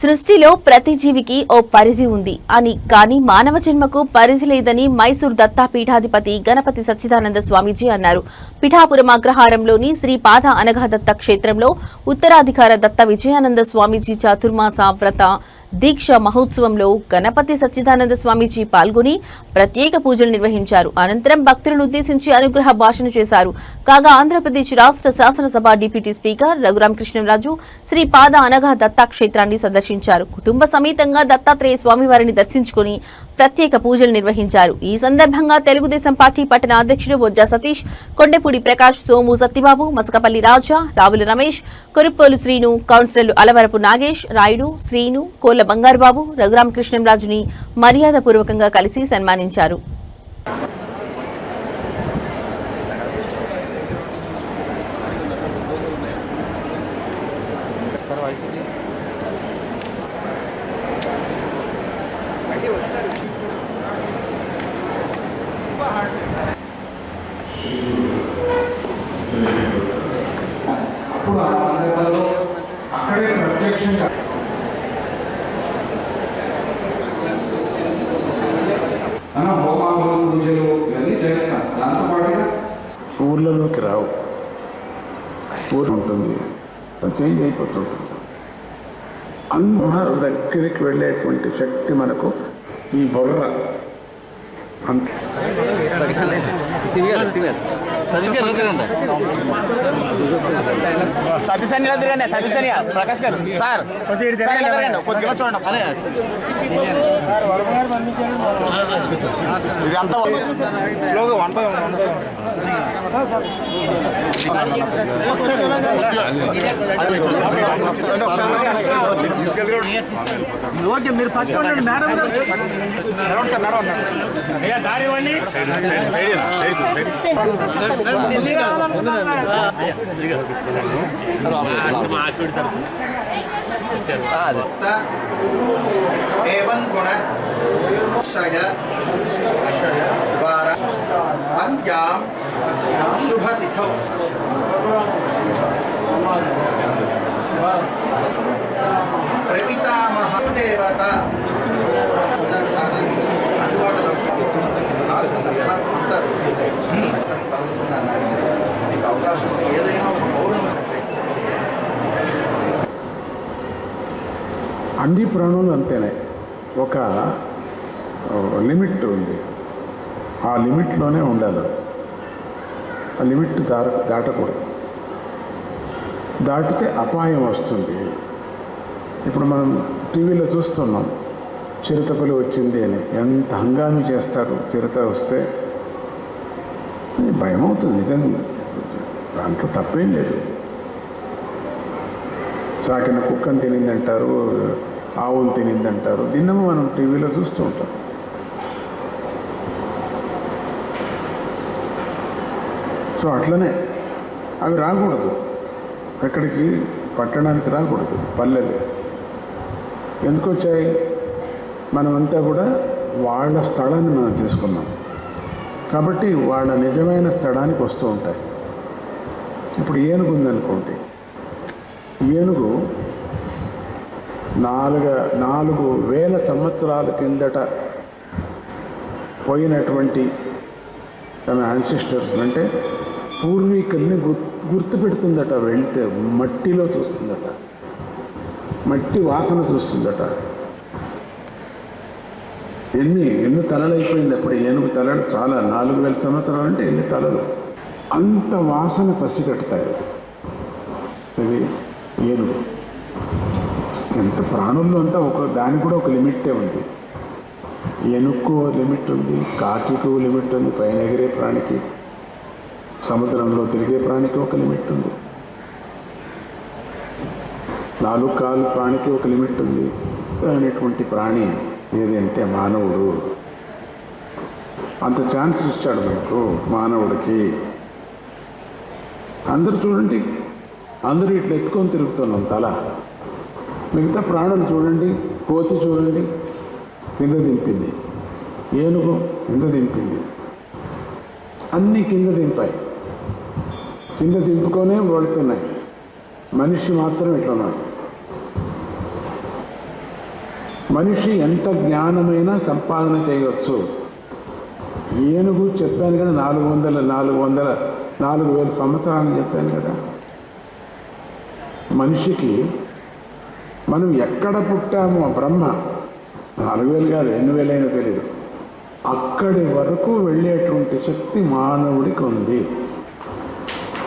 సృష్టిలో ప్రతి జీవికి ఓ పరిధి ఉంది. అని కానీ మానవ జన్మకు పరిధి లేదని మైసూర్ దత్తా పీఠాధిపతి గణపతి సచ్చిదానంద స్వామీజీ అన్నారు. పిఠాపురం అగ్రహారంలోని శ్రీ పాద అనఘ దత్త క్షేత్రంలో ఉత్తరాధికార దత్త విజయానంద స్వామీజీ చాతుర్మాస వ్రత దీక్ష మహోత్సవంలో గణపతి సచ్చిదానంద స్వామీజీ పాల్గొని ప్రత్యేక పూజలు నిర్వహించారు. అనంతరం భక్తులను ఉద్దేశించి అనుగ్రహ భాషణ చేశారు. కాగా ఆంధ్రప్రదేశ్ రాష్ట్ర శాసనసభ డిప్యూటీ స్పీకర్ రఘురాం కృష్ణరాజు శ్రీ పాద అనగా దత్తా క్షేత్రాన్ని సందర్శించారు. కుటుంబ సమేతంగా దత్తాత్రేయ స్వామివారిని దర్శించుకుని ప్రత్యేక పూజలు నిర్వహించారు. ఈ సందర్భంగా తెలుగుదేశం పార్టీ పట్టణ అధ్యక్షుడు బొజ్జా సతీష్ కొండపూడి ప్రకాష్ సోము సత్యబాబు మసకపల్లి రాజా రావుల రమేష్ కొరుప్పోలు శ్రీను కౌన్సిలర్లు అలవరపు నాగేష్ రాయుడు శ్రీను కోళ్ళ బంగారుబాబు రఘురామ కృష్ణంరాజుని మర్యాదపూర్వకంగా కలిసి సన్మానించారు. అక్కడే ప్రత్యక్షంగా మనం హోమాలు పూజలు ఇవన్నీ చేస్తాం దాంతో పాటుగా ఊర్లలోకి రావు. ఊరు ఉంటుంది. అది చేంజ్ అయిపోతుంది. అందరూ దగ్గరికి వెళ్ళేటువంటి శక్తి మనకు ఈ బొర్ర అంత. సతీశాన్ని ఇలా తిరగండి సతీశాన్ని ప్రకాష్ గారు సార్ కొద్దిగా చూడండి. ఇది అంతా స్లోగా వన్ బై వన్. ఓకే మీరు ఫస్ట్ మేడం నడవండి సార్ నడవండి భక్త ఏవం एवं गुण क्षय वार अस्यां शुभतिथौ प्रपितामहदेवता అన్ని ప్రాణులు అంతేనే. ఒక లిమిట్ ఉంది. ఆ లిమిట్లోనే ఉండాలి ఆ లిమిట్ దాట దాటకూడదు. దాటితే అపాయం వస్తుంది. ఇప్పుడు మనం టీవీలో చూస్తున్నాం చిరుతపులి వచ్చింది అని. ఎంత హంగామి చేస్తారు? చిరుత వస్తే భయం అవుతుంది నిజంగా. దాంట్లో తప్పేం లేదు. చాకిన కుక్కను తినిందంటారు ఆవులు తినిందంటారు. దిన్నము మనం టీవీలో చూస్తూ ఉంటాం. సో అట్లనే అవి రాకూడదు. ఎక్కడికి? పట్టణానికి రాకూడదు. పల్లెలు. ఎందుకు వచ్చాయి మనమంతా కూడా వాళ్ళ స్థలాన్ని మనం తీసుకున్నాం. కాబట్టి వాళ్ళ నిజమైన స్థలానికి వస్తూ ఉంటాయి. ఇప్పుడు ఏనుగు ఉందనుకోండి. ఏనుగు నాలుగు నాలుగు వేల సంవత్సరాల కిందట పోయినటువంటి తన యాన్సిస్టర్స్ అంటే పూర్వీకుల్ని గుర్తు గుర్తుపెడుతుందట వెళ్తే మట్టిలో చూస్తుందట. మట్టి వాసన చూస్తుందట. ఎన్ని ఎన్ని తలలు అయిపోయింది అప్పుడు ఏనుగు తలలు చాలా నాలుగు వేల సంవత్సరాలు అంటే ఎన్ని తలలు? అంత వాసన పసిగట్టుతాయి. అది ఏనుగు. ఎంత ప్రాణుల్లో అంతా ఒక దానికి కూడా ఒక లిమిటే ఉంది. ఎనుక్కు లిమిట్ ఉంది కాకికు లిమిట్ ఉంది పైన ఎగిరే ప్రాణికి సముద్రంలో తిరిగే ప్రాణికి ఒక లిమిట్ ఉంది. నాలుగు కాలు ప్రాణికి ఒక లిమిట్ ఉంది. అనేటువంటి ప్రాణి ఏది అంటే మానవుడు. అంత ఛాన్స్ ఇచ్చాడు మనకు మానవుడికి. అందరు చూడండి అందరూ ఇట్లా ఎత్తుకొని తిరుగుతున్నాం తల. మిగతా ప్రాణం చూడండి కోతి చూడండి కింద దింపింది. ఏనుగు కింద దింపింది. అన్నీ కింద దింపాయి. కింద దింపుకొనే వెళుతున్నాయి మనిషి మాత్రం ఇట్లన్నాడు మనిషి ఎంత జ్ఞానమైనా సంపాదన చేయవచ్చు ఏనుగు చెప్పాను కదా నాలుగు వందల నాలుగు వందల నాలుగు వేల సంవత్సరాలు చెప్పాను కదా. మనిషికి మనం ఎక్కడ పుట్టామో బ్రహ్మ. నాలుగు వేలు కాదు ఎన్ని వేలైనా తెలియదు అక్కడి వరకు వెళ్ళేటువంటి శక్తి మానవుడికి ఉంది.